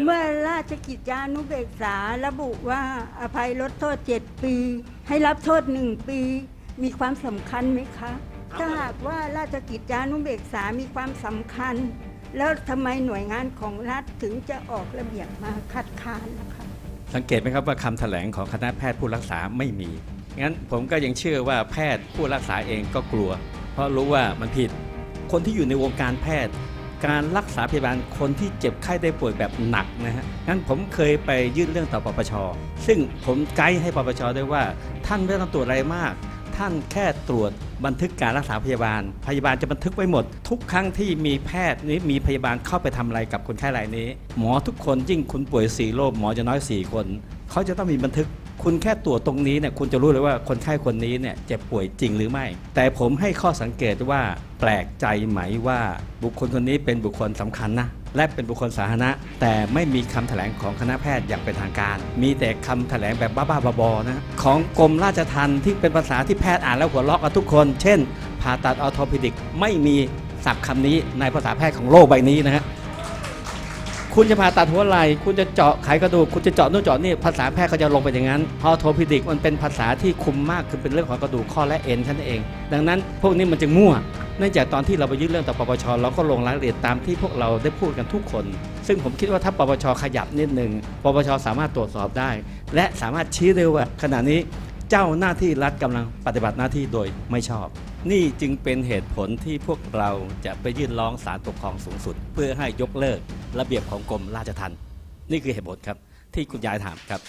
เมื่อราชกิจจานุเบกษาระบุว่าอภัยลดโทษ 7 ปี ให้รับโทษ 1 ปี มีความสำคัญไหมคะ ถ้าหากว่าราชกิจจานุเบกษามีความสำคัญ แล้วทำไมหน่วยงานของรัฐถึงจะออกระเบียบมาคัดค้านนะคะ สังเกตไหมครับว่าคำแถลงของคณะแพทย์ผู้รักษาไม่มี งั้นผมก็ยังเชื่อว่าแพทย์ผู้รักษาเองก็กลัว เพราะรู้ว่ามันผิด คนที่อยู่ในวงการแพทย์ การรักษาพยาบาลคนที่เจ็บไข้ได้ป่วยแบบหนักนะฮะงั้นผมเคยไปยื่นเรื่องต่อปปช ซึ่งผมไกด์ให้ปปชได้ว่า ท่านไม่ต้องตรวจอะไรมาก ท่านแค่ตรวจบันทึกการรักษาพยาบาล พยาบาลจะบันทึกไว้หมด ทุกครั้งที่มีแพทย์นี้มีพยาบาลเข้าไปทำอะไรกับคนไข้รายนี้ หมอทุกคนยิ่งคุณป่วยสี่โรคหมอจะน้อยสี่คน เขาจะต้องมีบันทึก คุณแค่ตรวจตรงนี้เนี่ยคุณจะรู้เลยว่าคนไข้คนนี้เนี่ยเจ็บป่วยจริงหรือไม่ แต่ผมให้ข้อสังเกตว่าแปลกใจไหมว่าบุคคลคนนี้เป็นบุคคลสำคัญนะและเป็นบุคคลสาธารณะ แต่ไม่มีคำแถลงของคณะแพทย์อย่างเป็นทางการ มีแต่คำแถลงแบบบ้าๆบอๆนะของกรมราชทัณฑ์ที่เป็นภาษาที่แพทย์อ่านแล้วหัวเราะกันทุกคน เช่น ผ่าตัดออโทพิดิกไม่มีศัพท์คำนี้ในภาษาแพทย์ของโลกใบนี้นะฮะ คุณจะผ่าตัดหัวไหล่คุณจะเจาะไขกระดูก คุณจะเจาะนู่นเจาะนี่ภาษาแพทย์เขาจะลงไปอย่างนั้นพอโทพิดิกมันเป็นภาษาที่คุมมากคือเป็นเรื่องของกระดูกข้อและเอ็นแค่นั้นเอง ดังนั้นพวกนี้มันจะมั่วเนื่องจากตอนที่เราไปยื่นเรื่องต่อปปชเราก็ลงรายละเอียดตามที่พวกเราได้พูดกันทุกคน ซึ่งผมคิดว่าถ้าปปชขยับนิดหนึ่งปปชสามารถตรวจสอบได้ และสามารถชี้ได้ว่าขณะนี้เจ้าหน้าที่รัฐกำลังปฏิบัติหน้าที่โดยไม่ชอบ นี่จึงเป็นเหตุผลที่พวกเราจะไปยื่นร้องศาลปกครองสูงสุด เพื่อให้ยกเลิก ระเบียบของกรมราชทัณฑ์นี่คือเหตุผลครับ ที่คุณยายถามครับ